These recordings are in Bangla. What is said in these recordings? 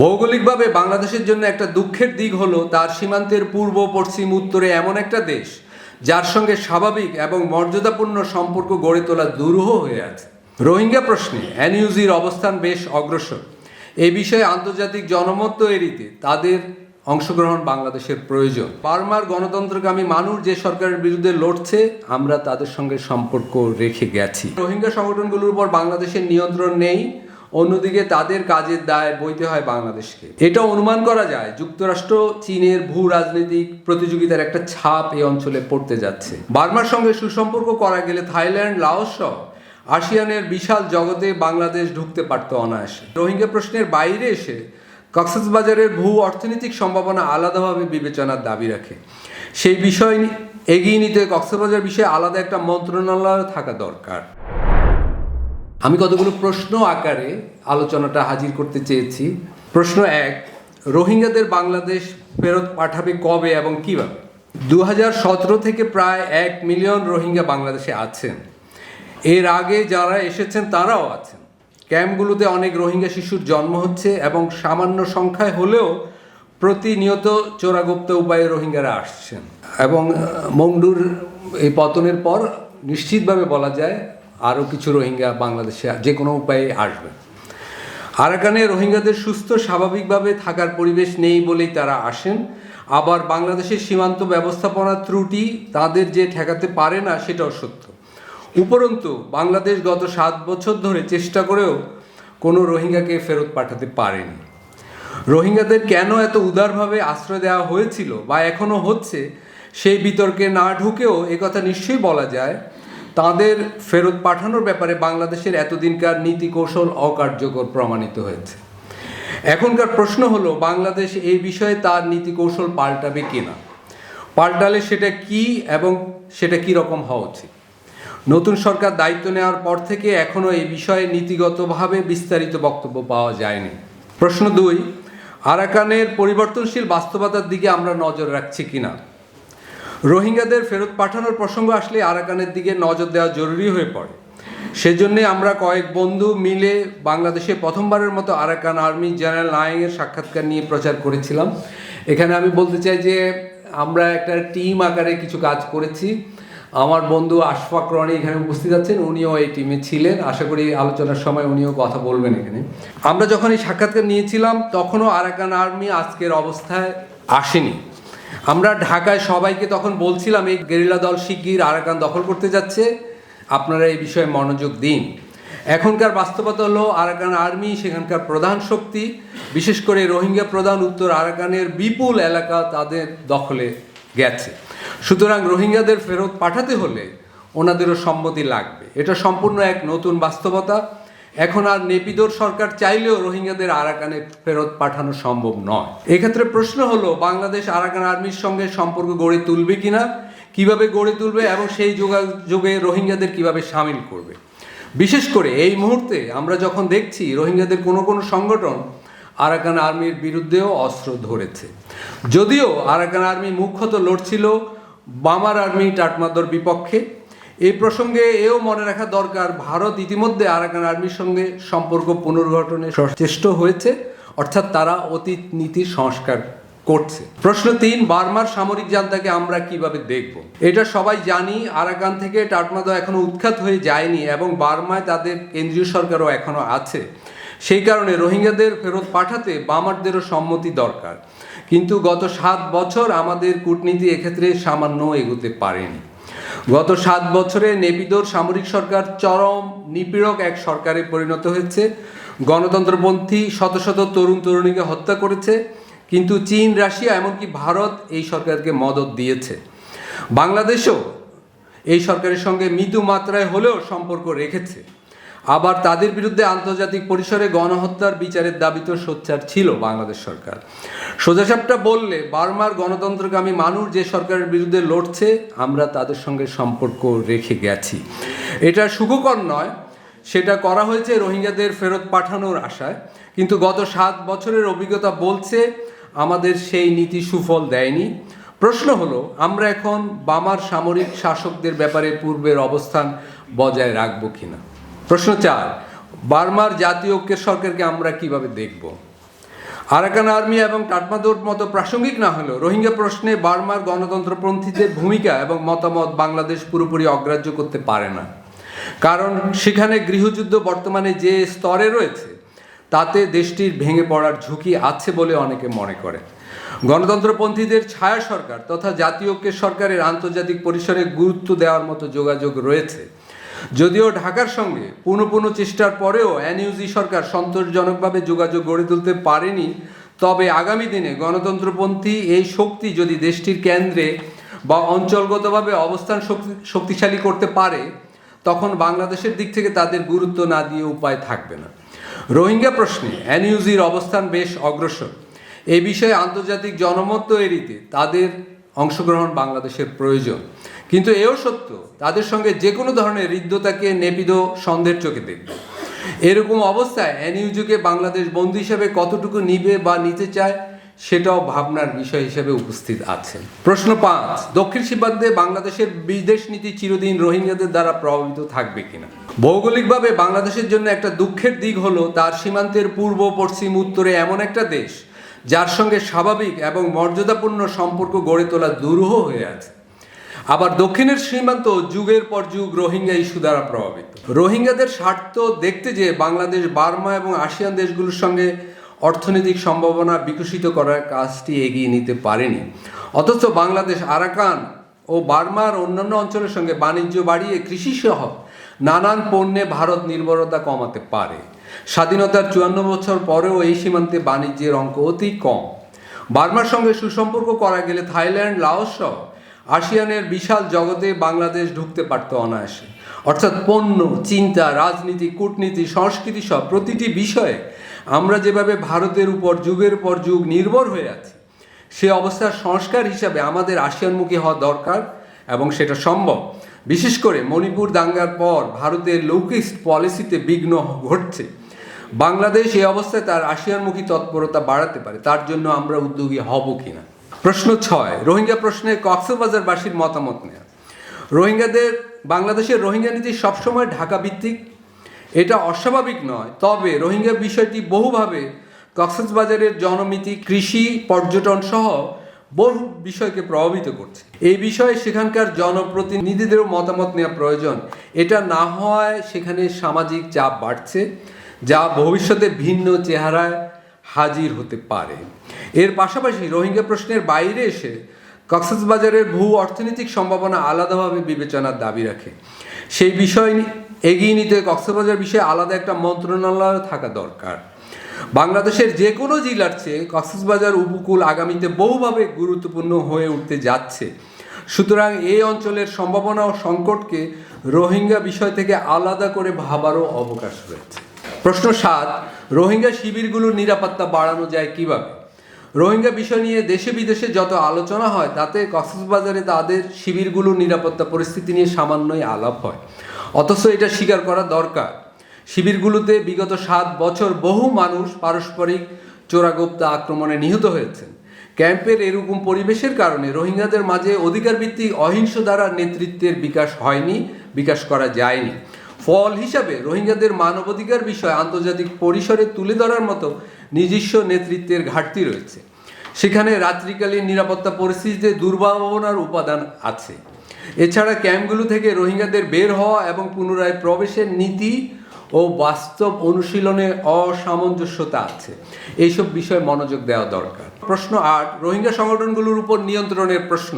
ভৌগোলিকভাবে বাংলাদেশের জন্য একটা দুঃখের দিক হলো তার সীমান্তের পূর্ব, পশ্চিম, উত্তরে এমন একটা দেশ, যার সঙ্গে স্বাভাবিক এবং মর্যাদাপূর্ণ সম্পর্ক গড়ে তোলা দুরূহ হয়ে আছে। রোহিঙ্গা প্রশ্নে এনইউজির অবস্থান বেশ অগ্রসর। এ বিষয়ে আন্তর্জাতিক জনমত তৈরিতে তাদের অংশগ্রহণ বাংলাদেশের প্রয়োজন। বার্মার গণতন্ত্রকামী মানুষ যে সরকারের বিরুদ্ধে লড়ছে, আমরা তাদের সঙ্গে সম্পর্ক রেখে গেছি। রোহিঙ্গা সংগঠনগুলোর উপর বাংলাদেশের নিয়ন্ত্রণ নেই। অন্যদিকে তাদের কাজের দায় বইতে হয় বাংলাদেশকে। এটা অনুমান করা যায়, যুক্তরাষ্ট্র চীনের ভূ রাজনৈতিক প্রতিযোগিতার একটা ছাপ এই অঞ্চলে পড়তে যাচ্ছে। বার্মার সঙ্গে সুসম্পর্ক করা গেলে থাইল্যান্ড, লাওস সহ আসিয়ানের বিশাল জগতে বাংলাদেশ ঢুকতে পারত অনায়াসে। রোহিঙ্গা প্রশ্নের বাইরে এসে কক্সবাজারের ভূ অর্থনৈতিক সম্ভাবনা আলাদাভাবে বিবেচনার দাবি রাখে। সেই বিষয় এগিয়ে নিতে কক্সবাজার বিষয়ে আলাদা একটা মন্ত্রণালয় থাকা দরকার। আমি কতগুলো প্রশ্ন আকারে আলোচনাটা হাজির করতে চেয়েছি। প্রশ্ন এক, রোহিঙ্গাদের বাংলাদেশ ফেরত পাঠাবে কবে এবং কীভাবে? দু থেকে প্রায় এক মিলিয়ন রোহিঙ্গা বাংলাদেশে আছেন। এর আগে যারা এসেছেন তারাও আছেন। ক্যাম্পগুলোতে অনেক রোহিঙ্গা শিশুর জন্ম হচ্ছে এবং সামান্য সংখ্যায় হলেও প্রতিনিয়ত চোরাগুপ্ত উপায়ে রোহিঙ্গারা আসছেন। এবং মংডুর এই পতনের পর নিশ্চিতভাবে বলা যায় আরও কিছু রোহিঙ্গা বাংলাদেশে যে কোনো উপায়ে আসবে। আরাকানে রোহিঙ্গাদের সুস্থ, স্বাভাবিকভাবে থাকার পরিবেশ নেই বলেই তারা আসেন। আবার বাংলাদেশের সীমান্ত ব্যবস্থাপনার ত্রুটি তাদের যে ঠেকাতে পারে না সেটাও সত্য। উপরন্তু, বাংলাদেশ গত সাত বছর ধরে চেষ্টা করেও কোনো রোহিঙ্গাকে ফেরত পাঠাতে পারেনি। রোহিঙ্গাদের কেন এত উদারভাবে আশ্রয় দেওয়া হয়েছিল বা এখনও হচ্ছে, সেই বিতর্কে না ঢুকেও একথা নিশ্চয়ই বলা যায়। তাদের ফেরত পাঠানোর ব্যাপারে বাংলাদেশের এতদিনকার নীতি কৌশল অকার্যকর প্রমাণিত হয়েছে। এখনকার প্রশ্ন হলো, বাংলাদেশ এই বিষয়ে তার নীতি কৌশল পাল্টাবে কিনা? পাল্টালে সেটা কি এবং সেটা কি রকম হওয়া উচিত? নতুন সরকার দায়িত্ব নেওয়ার পর থেকে এখনও এই বিষয়ে নীতিগতভাবে বিস্তারিত বক্তব্য পাওয়া যায়নি। প্রশ্ন দুই, আরাকানের পরিবর্তনশীল বাস্তবতার দিকে আমরা নজর রাখছি কিনা? রোহিঙ্গাদের ফেরত পাঠানোর প্রসঙ্গ আসলে আরাকানের দিকে নজর দেওয়া জরুরি হয়ে পড়ে। সেজন্যে আমরা কয়েক বন্ধু মিলে বাংলাদেশে প্রথমবারের মতো আরাকান আর্মি জেনারেল নায়েংয়ের সাক্ষাৎকার নিয়ে প্রচার করেছিলাম। এখানে আমি বলতে চাই যে, আমরা একটা টিম আকারে কিছু কাজ করেছি। আমার বন্ধু আশফাক রনি এখানে উপস্থিত আছেন, উনিও এই টিমে ছিলেন। আশা করি আলোচনার সময় উনিও কথা বলবেন এখানে। আমরা যখন এই সাক্ষাৎকার নিয়েছিলাম, তখনও আরাকান আর্মি আজকের অবস্থায় আসেনি। আমরা ঢাকায় সবাইকে তখন বলছিলাম, এই গেরিলা দল শিগগির আরাকান দখল করতে যাচ্ছে। আপনারা এই বিষয়ে মনোযোগ দিন। এখনকার বাস্তবতা হলো আরাকান আর্মি, সেখানকার প্রধান শক্তি, বিশেষ করে রোহিঙ্গা প্রধান উত্তর আরাকানের বিপুল এলাকা তাদের দখলে গেছে। সুতরাং রোহিঙ্গাদের ফেরত পাঠাতে হলে ওনাদেরও সম্মতি লাগবে। এটা সম্পূর্ণ এক নতুন বাস্তবতা। এখন আর নেপিদোর সরকার চাইলেও রোহিঙ্গাদের আরাকানে ফেরত পাঠানো সম্ভব নয়। এক্ষেত্রে প্রশ্ন হলো, বাংলাদেশ আরাকান আর্মির সঙ্গে সম্পর্ক গড়ে তুলবে কিনা, কীভাবে গড়ে তুলবে এবং সেই যোগাযোগে রোহিঙ্গাদের কীভাবে সামিল করবে? বিশেষ করে এই মুহূর্তে আমরা যখন দেখছি রোহিঙ্গাদের কোনো কোনো সংগঠন আরাকান আর্মির বিরুদ্ধেও অস্ত্র ধরেছে। যদিও আরাকান আর্মি মুখ্যত লড়ছিল বামার আর্মি টাটমাদর বিপক্ষে এই প্রসঙ্গে এও মনে রাখা দরকার, ভারত ইতিমধ্যে আরাকান আর্মির সঙ্গে সম্পর্ক পুনর্গঠনে সচেষ্ট হয়েছে, অর্থাৎ তারা অতীত নীতি সংস্কার করছে। প্রশ্ন তিন, বার্মার সামরিক জান্তাকে আমরা কীভাবে দেখব? এটা সবাই জানি, আরাকান থেকে টাটমাদো এখনও উৎখাত হয়ে যায়নি এবং বার্মায় তাদের কেন্দ্রীয় সরকারও এখনও আছে। সেই কারণে রোহিঙ্গাদের ফেরত পাঠাতে বামারদেরও সম্মতি দরকার। কিন্তু গত সাত বছর আমাদের কূটনীতি এক্ষেত্রে সামান্য এগোতে পারেনি। গত সাত বছরে নেপিদোর সামরিক সরকার চরম নিপীড়ক এক সরকারে পরিণত হয়েছে। গণতন্ত্রপন্থী শত শত তরুণ তরুণীকে হত্যা করেছে, কিন্তু চীন, রাশিয়া এমনকি ভারত এই সরকারকে মদত দিয়েছে। বাংলাদেশও এই সরকারের সঙ্গে মৃদু মাত্রায় হলেও সম্পর্ক রেখেছে। আবার তাদের বিরুদ্ধে আন্তর্জাতিক পরিসরে গণহত্যার বিচারের দাবিতে সোচ্চার ছিল বাংলাদেশ সরকার। সোজাসাপটা বললে, বার্মার গণতন্ত্রকামী মানুষ যে সরকারের বিরুদ্ধে লড়ছে, আমরা তাদের সঙ্গে সম্পর্ক রেখে গেছি। এটা সুখকর নয়, সেটা করা হয়েছে রোহিঙ্গাদের ফেরত পাঠানোর আশায়। কিন্তু গত সাত বছরের অভিজ্ঞতা বলছে, আমাদের সেই নীতি সুফল দেয়নি। প্রশ্ন হলো, আমরা এখন বামার সামরিক শাসকদের ব্যাপারে পূর্বের অবস্থান বজায় রাখব কিনা? প্রশ্ন চার, বার্মার জাতীয় ঐক্যের সরকারকে আমরা কীভাবে দেখব? আরাকান আর্মি এবং টাটমাদোর মতো প্রাসঙ্গিক না হলেও রোহিঙ্গা প্রশ্নে বার্মার গণতন্ত্রপন্থীদের ভূমিকা এবং মতামত বাংলাদেশ পুরোপুরি অগ্রাহ্য করতে পারে না। কারণ সেখানে গৃহযুদ্ধ বর্তমানে যে স্তরে রয়েছে, তাতে দেশটির ভেঙে পড়ার ঝুঁকি আছে বলে অনেকে মনে করে। গণতন্ত্রপন্থীদের ছায়া সরকার তথা জাতীয় ঐক্যের সরকারের আন্তর্জাতিক পরিসরে গুরুত্ব দেওয়ার মতো যোগাযোগ রয়েছে। যদিও ঢাকার সঙ্গে পুনঃ পুনঃ চেষ্টার পরেও এনইউজি সরকার সন্তোষজনকভাবে যোগাযোগ গড়ে তুলতে পারেনি, তবে আগামী দিনে গণতন্ত্রপন্থী এই শক্তি যদি দেশটির কেন্দ্রে বা অঞ্চলগতভাবে অবস্থান শক্তিশালী করতে পারে, তখন বাংলাদেশের দিক থেকে তাদের গুরুত্ব না দিয়ে উপায় থাকবে না। রোহিঙ্গা প্রশ্নে এনইউজির অবস্থান বেশ অগ্রসর। এ বিষয়ে আন্তর্জাতিক জনমত তৈরিতে তাদের অংশগ্রহণ বাংলাদেশের প্রয়োজন। কিন্তু এও সত্য, তাদের সঙ্গে যে কোনো ধরনের হৃদ্যতাকে নেপিত সন্দেহের চোখে দেখবে। এরকম অবস্থায় এনইউজিকে বাংলাদেশ বন্ধু হিসেবে কতটুকু নিবে বা নিতে চায়, সেটাও ভাবনার বিষয় হিসেবে উপস্থিত আছে প্রশ্ন পাঁচ, দক্ষিণ সীমান্তে বাংলাদেশের বিদেশ নীতি চিরদিন রোহিঙ্গাদের দ্বারা প্রভাবিত থাকবে কিনা? ভৌগোলিকভাবে বাংলাদেশের জন্য একটা দুঃখের দিক হলো, তার সীমান্তের পূর্ব, পশ্চিম, উত্তরে এমন একটা দেশ, যার সঙ্গে স্বাভাবিক এবং মর্যাদাপূর্ণ সম্পর্ক গড়ে তোলা দুরূহ হয়ে আছে। আবার দক্ষিণের সীমান্ত যুগের পর যুগ রোহিঙ্গা ইস্যু দ্বারা প্রভাবিত। রোহিঙ্গাদের স্বার্থ দেখতে যে বাংলাদেশ, বার্মা এবং আসিয়ান দেশগুলোর সঙ্গে অর্থনৈতিক সম্ভাবনা বিকশিত করার কাজটি এগিয়ে নিতে পারেনি। অথচ বাংলাদেশ আরাকান ও বার্মার অন্যান্য অঞ্চলের সঙ্গে বাণিজ্য বাড়িয়ে কৃষিসহ নানান পণ্যে ভারত নির্ভরতা কমাতে পারে। স্বাধীনতার চুয়ান্ন বছর পরেও এই সীমান্তে বাণিজ্যের অঙ্ক অতি কম। বার্মার সঙ্গে সুসম্পর্ক করা গেলে থাইল্যান্ড লাওস সহ আসিয়ানের বিশাল জগতে বাংলাদেশ ঢুকতে পারত অনায়াসে। অর্থাৎ পণ্য, চিন্তা, রাজনীতি, কূটনীতি, সংস্কৃতি সব প্রতিটি বিষয়ে আমরা যেভাবে ভারতের উপর, যুগের পর যুগ নির্ভর হয়ে আছি, সে অবস্থার সংস্কার হিসাবে আমাদের আসিয়ানমুখী হওয়া দরকার এবং সেটা সম্ভব। বিশেষ করে মণিপুর দাঙ্গার পর ভারতের লৌকিস্ট পলিসিতে বিঘ্ন ঘটছে। বাংলাদেশ এই অবস্থায় তার আসিয়ানমুখী তৎপরতা বাড়াতে পারে, তার জন্য আমরা উদ্যোগী হব কিনা। প্রশ্ন ছয়, রোহিঙ্গা প্রশ্নে কক্সবাজারবাসীর মতামত নেয়া। রোহিঙ্গাদের, বাংলাদেশের রোহিঙ্গা নীতি সবসময় ঢাকা ভিত্তিক এটা অস্বাভাবিক নয়, তবে রোহিঙ্গা বিষয়টি বহুভাবে কক্সবাজারের জনমিতি, কৃষি, পর্যটন সহ বহু বিষয়কে প্রভাবিত করছে। এই বিষয়ে সেখানকার জনপ্রতিনিধিদেরও মতামত নেওয়া প্রয়োজন। এটা না হওয়ায় সেখানে সামাজিক চাপ বাড়ছে, যা ভবিষ্যতে ভিন্ন চেহারায় হাজির হতে পারে। এর পাশাপাশি রোহিঙ্গা প্রশ্নের বাইরে এসে কক্সবাজারের ভূ অর্থনৈতিক সম্ভাবনা আলাদাভাবে বিবেচনার দাবি রাখে। সেই বিষয় এগিয়ে নিতে কক্সবাজার বিষয়ে আলাদা একটা মন্ত্রণালয় থাকা দরকার। বাংলাদেশের যে কোনো জেলার চেয়ে কক্সবাজার উপকূল আগামীতে বহুভাবে গুরুত্বপূর্ণ হয়ে উঠতে যাচ্ছে। সুতরাং এই অঞ্চলের সম্ভাবনা ও সংকটকে রোহিঙ্গা বিষয় থেকে আলাদা করে ভাবারও অবকাশ রয়েছে। প্রশ্ন সাত রোহিঙ্গা শিবিরগুলোর নিরাপত্তা বাড়ানো যায় কীভাবে? রোহিঙ্গা বিষয় নিয়ে দেশে বিদেশে যত আলোচনা হয়, তাতে কক্সবাজারে তাদের শিবিরগুলোর নিরাপত্তা পরিস্থিতি নিয়ে সামান্যই আলাপ হয়। অথচ এটা স্বীকার করা দরকার। শিবিরগুলোতে বিগত সাত বছর বহু মানুষ পারস্পরিক চোরাগোপ্তা আক্রমণে নিহত হয়েছেন। ক্যাম্পের এরকম পরিবেশের কারণে রোহিঙ্গাদের মাঝে অধিকার ভিত্তিক অহিংস দ্বারা নেতৃত্বের বিকাশ হয়নি, বিকাশ করা যায়নি। ফল হিসাবে রোহিঙ্গাদের মানবাধিকার বিষয় আন্তর্জাতিক পরিসরে তুলে ধরার মতো নিজস্ব নেতৃত্বের ঘাটতি রয়েছে। সেখানে রাত্রিকালীন নিরাপত্তা পরিস্থিতিতে দুর্ভাবনার উপাদান আছে। এছাড়া ক্যাম্পগুলো থেকে রোহিঙ্গাদের বের হওয়া এবং পুনরায় প্রবেশের নীতি ও বাস্তব অনুশীলনে অসামঞ্জস্যতা আছে। এইসব বিষয়ে মনোযোগ দেওয়া দরকার। প্রশ্ন আট, রোহিঙ্গা সংগঠনগুলোর উপর নিয়ন্ত্রণের প্রশ্ন।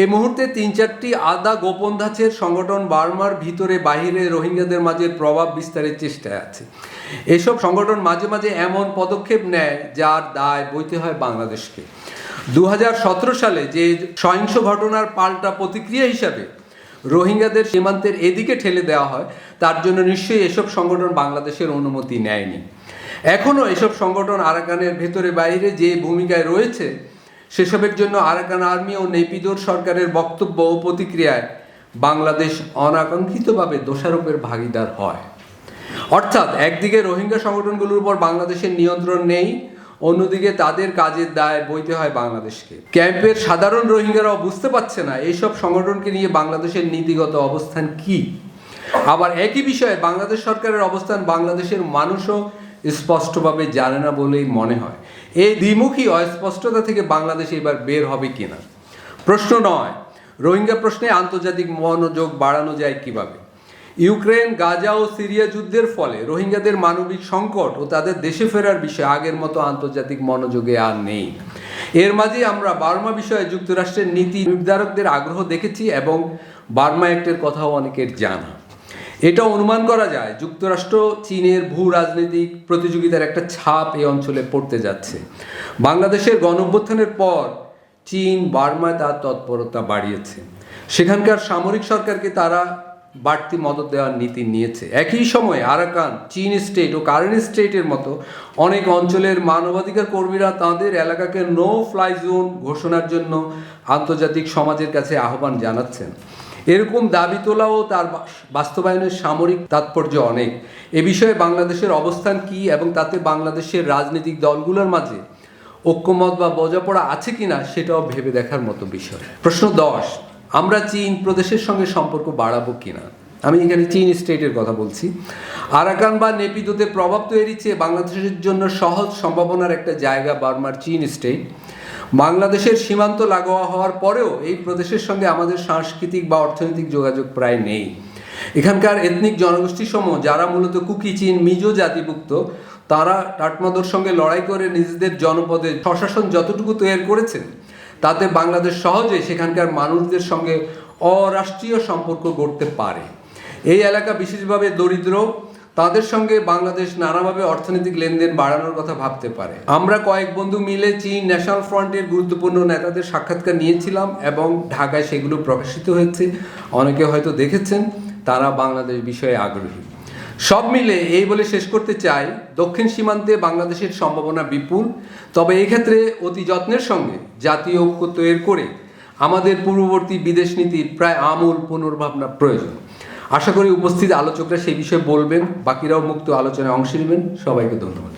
এই মুহূর্তে তিন চারটি আদা গোপন ধাঁচের সংগঠন বার্মার ভিতরে বাহিরে রোহিঙ্গাদের মাঝে প্রভাব বিস্তারের চেষ্টায় আছে। এসব সংগঠন মাঝে মাঝে এমন পদক্ষেপ নেয় যার দায় বইতে হয় বাংলাদেশকে। দু হাজার সতেরো সালে যে সহিংস ঘটনার পাল্টা প্রতিক্রিয়া হিসাবে রোহিঙ্গাদের সীমান্তের এদিকে ঠেলে দেওয়া হয়, তার জন্য নিশ্চয়ই এসব সংগঠন বাংলাদেশের অনুমতি নেয়নি। এখনও এসব সংগঠন আরাকানের ভেতরে বাইরে যে ভূমিকায় রয়েছে সেসবের জন্য আরাকান আর্মি ও নেপিদোর সরকারের বক্তব্য ও প্রতিক্রিয়ায় বাংলাদেশ অনাকাঙ্ক্ষিতভাবে দোষারোপের ভাগিদার হয়। অর্থাৎ, একদিকে রোহিঙ্গা সংগঠনগুলোর উপর বাংলাদেশের নিয়ন্ত্রণ নেই, অন্যদিকে তাদের কাজের দায় বইতে হয় বাংলাদেশকে। ক্যাম্পের সাধারণ রোহিঙ্গারাও বুঝতে পারছে না, এইসব সংগঠনকে নিয়ে বাংলাদেশের নীতিগত অবস্থান কি? আবার একই বিষয়ে বাংলাদেশ সরকারের অবস্থান বাংলাদেশের মানুষও স্পষ্টভাবে জানে না বলেই মনে হয়। এই দ্বিমুখী অস্পষ্টতা থেকে বাংলাদেশ এবার বের হবে কিনা? প্রশ্ন নয়। রোহিঙ্গা প্রশ্নে আন্তর্জাতিক মনোযোগ বাড়ানো যায় কীভাবে? ইউক্রেন, গাজা ও সিরিয়া যুদ্ধের ফলে রোহিঙ্গাদের মানবিক সংকট ও তাদের দেশে ফেরার বিষয়ে আগের মতো আন্তর্জাতিক মনোযোগে আর নেই। এর মাঝে আমরা বার্মা বিষয়ে যুক্তরাষ্ট্রের নীতি নির্ধারকদের আগ্রহ দেখেছি এবং বার্মা অ্যাক্টের কথাও অনেকের জানা। এটা অনুমান করা যায় যুক্তরাষ্ট্র, চীনের ভূ রাজনৈতিক প্রতিযোগিতার একটা ছাপ এই অঞ্চলে পড়তে যাচ্ছে। বাংলাদেশের গণঅভ্যুত্থানের পর চীন বার্মায় তার তৎপরতা বাড়িয়েছে। সেখানকার সামরিক সরকারকে তারা বাড়তি মদত দেওয়ার নীতি নিয়েছে। একই সময়ে আরাকান, চীন স্টেট ও কারেন স্টেটের মতো অনেক অঞ্চলের মানবাধিকার কর্মীরা তাদের এলাকাকে নো ফ্লাই জোন ঘোষণার জন্য আন্তর্জাতিক সমাজের কাছে আহ্বান জানাচ্ছেন। এরকম দাবি তোলা ও তার বাস্তবায়নের সামরিক তাৎপর্য অনেক। এ বিষয়ে বাংলাদেশের অবস্থান কি এবং তাতে বাংলাদেশের রাজনৈতিক দলগুলোর মাঝে ঐক্যমত বা বোঝাপড়া আছে কিনা সেটাও ভেবে দেখার মতো বিষয়। প্রশ্ন দশ, আমরা চীন প্রদেশের সঙ্গে সম্পর্ক বাড়াবো কিনা? আমি এখানে চীন স্টেটের কথা বলছি। আরাকান বা নেপিদোতে প্রভাব তৈরি চেয়ে বাংলাদেশের জন্য সহজ সম্ভাবনার একটা জায়গা বার্মার চীন স্টেট। বাংলাদেশের সীমান্ত লাগোয়া হওয়ার পরেও এই প্রদেশের সঙ্গে আমাদের সাংস্কৃতিক বা অর্থনৈতিক যোগাযোগ প্রায় নেই। এখানকার এথনিক জনগোষ্ঠী সমূহ, যারা মূলত কুকি, চীন, মিজো জাতিভুক্ত, তারা টাটমাদোর সঙ্গে লড়াই করে নিজেদের জনপদে প্রশাসন যতটুকু তৈরি করেছেন, তাতে বাংলাদেশ সহজে সেখানকার মানুষদের সঙ্গে অরাষ্ট্রীয় সম্পর্ক গড়তে পারে। এই এলাকা বিশেষভাবে দরিদ্র তাদের সঙ্গে বাংলাদেশ নানাভাবে অর্থনৈতিক লেনদেন বাড়ানোর কথা ভাবতে পারে। আমরা কয়েক বন্ধু মিলে চীন ন্যাশনাল ফ্রন্টের গুরুত্বপূর্ণ নেতাদের সাক্ষাৎকার নিয়েছিলাম এবং ঢাকায় সেগুলো প্রকাশিত হয়েছে। অনেকে হয়তো দেখেছেন, তারা বাংলাদেশ বিষয়ে আগ্রহী। সব মিলে এই বলে শেষ করতে চাই, দক্ষিণ সীমান্তে বাংলাদেশের সম্ভাবনা বিপুল, তবে এক্ষেত্রে অতি যত্নের সঙ্গে জাতীয় ঐক্য তৈরি করে আমাদের পূর্ববর্তী বিদেশ নীতির প্রায় আমূল পুনর্ভাবনা প্রয়োজন। আশা করি উপস্থিত আলোচকরা সেই বিষয়ে বলবেন বাকিরাও মুক্ত আলোচনায় অংশ নেবেন। সবাইকে ধন্যবাদ।